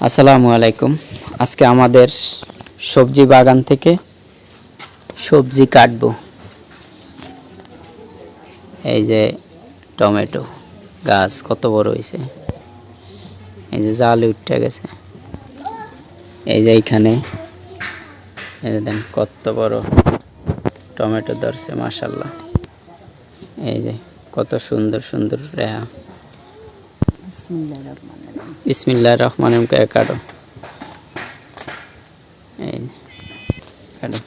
আসসালামু আলাইকুম। আজকে আমাদের সবজি বাগান থেকে সবজি কাটবো। এই যে টমেটো গাছ কত বড় হয়েছে এই যে জাল উঠে গেছে। এই যে এইখানে, এই কত বড় টমেটো ধরছে মাসাল্লাহ এই যে কত সুন্দর সুন্দর রেহা। রহমান কাটো এই কাটো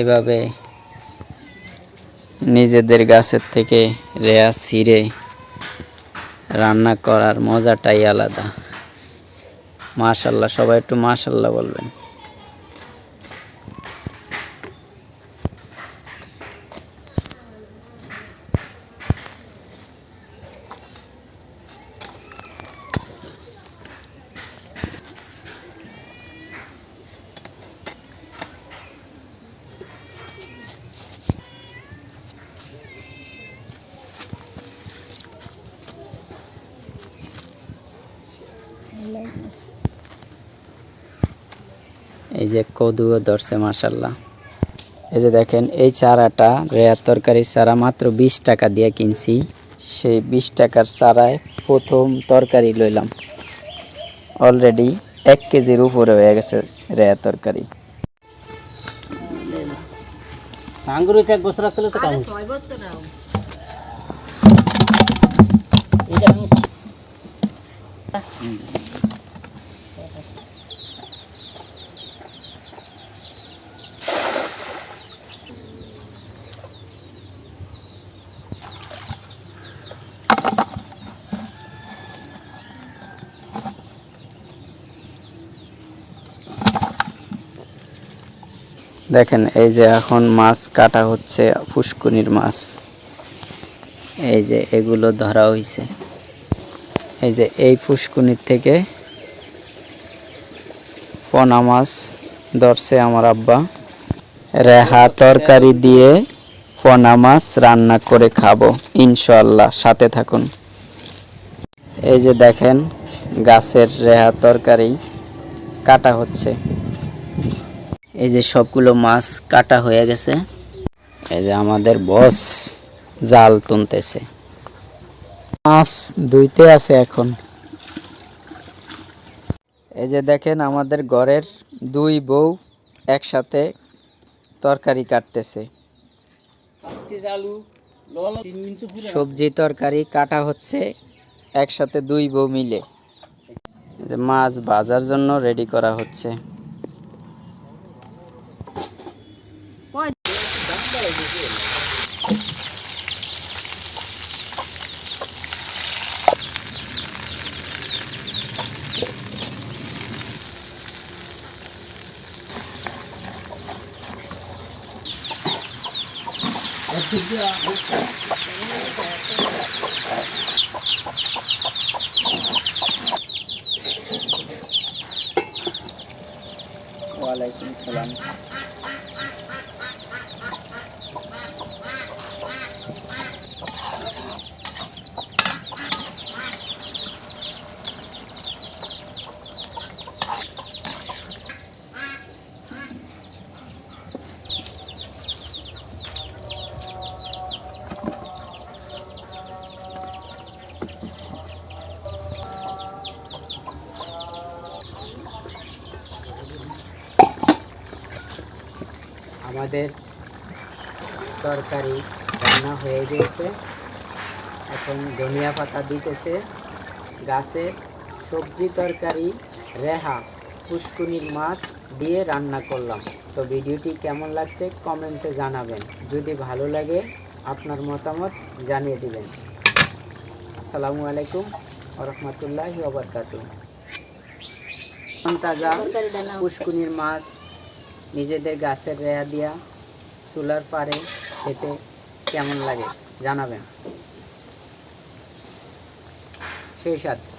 এভাবে নিজেদের গাছের থেকে রেয়া ছিঁড়ে রান্না করার মজাটাই আলাদা। মাশাল্লাহ সবাই একটু মাশাল্লাহ বলবেন। এই যে কদুও ধরছে মাসাল্লাহ এই যে দেখেন, এই চারাটা রেয়ার তরকারি চারা মাত্র বিশ টাকা দিয়ে কিনছি। সেই বিশ টাকার চারায় প্রথম তরকারি লইলাম। অলরেডি এক কেজির উপরে হয়ে গেছে রেয়ার তরকারি। আঙ্গুর এক বছর তো দেখেন এই যে এখন মাছ কাটা হচ্ছে ফুসকুনির মাছ। এই যে এগুলো ধরা হইছে। এই যে এই পুষ্কুনির থেকে পোনা মাছ ধরছে আমার আব্বা। রেহা তরকারি দিয়ে পোনা মাছ রান্না করে খাব ইনশাল্লাহ সাথে থাকুন। এই যে দেখেন, গাছের রেহা তরকারি কাটা হচ্ছে। এই যে সবগুলো মাছ কাটা হয়ে গেছে। এই যে আমাদের বস জাল তুলতেছে। মাছ দুইতে আছে এখন। এই যে দেখেন আমাদের ঘরের দুই বউ একসাথে তরকারি কাটতেছে। সবজি তরকারি কাটা হচ্ছে একসাথে দুই বউ মিলে। মাছ ভাজার জন্য রেডি করা হচ্ছে। Waalaikumsalam. আমাদের তরকারি রান্না হয়ে গিয়েছে এখন ধনিয়া পাতা দিতেছে। গাছের সবজি তরকারি রেহা পুষ্কুনির মাছ দিয়ে রান্না করলাম। তো ভিডিওটি কেমন লাগছে কমেন্টে জানাবেন। যদি ভালো লাগে আপনার মতামত জানিয়ে দিবেন। আসসালামু আলাইকুম রহমতুল্লাহি ওবরকাতু তাজা পুষ্কুনির মাছ নিজেদের গাছের রেয়া দিয়া চুলার পারে খেতে কেমন লাগে জানাবেন। সেই সাথে।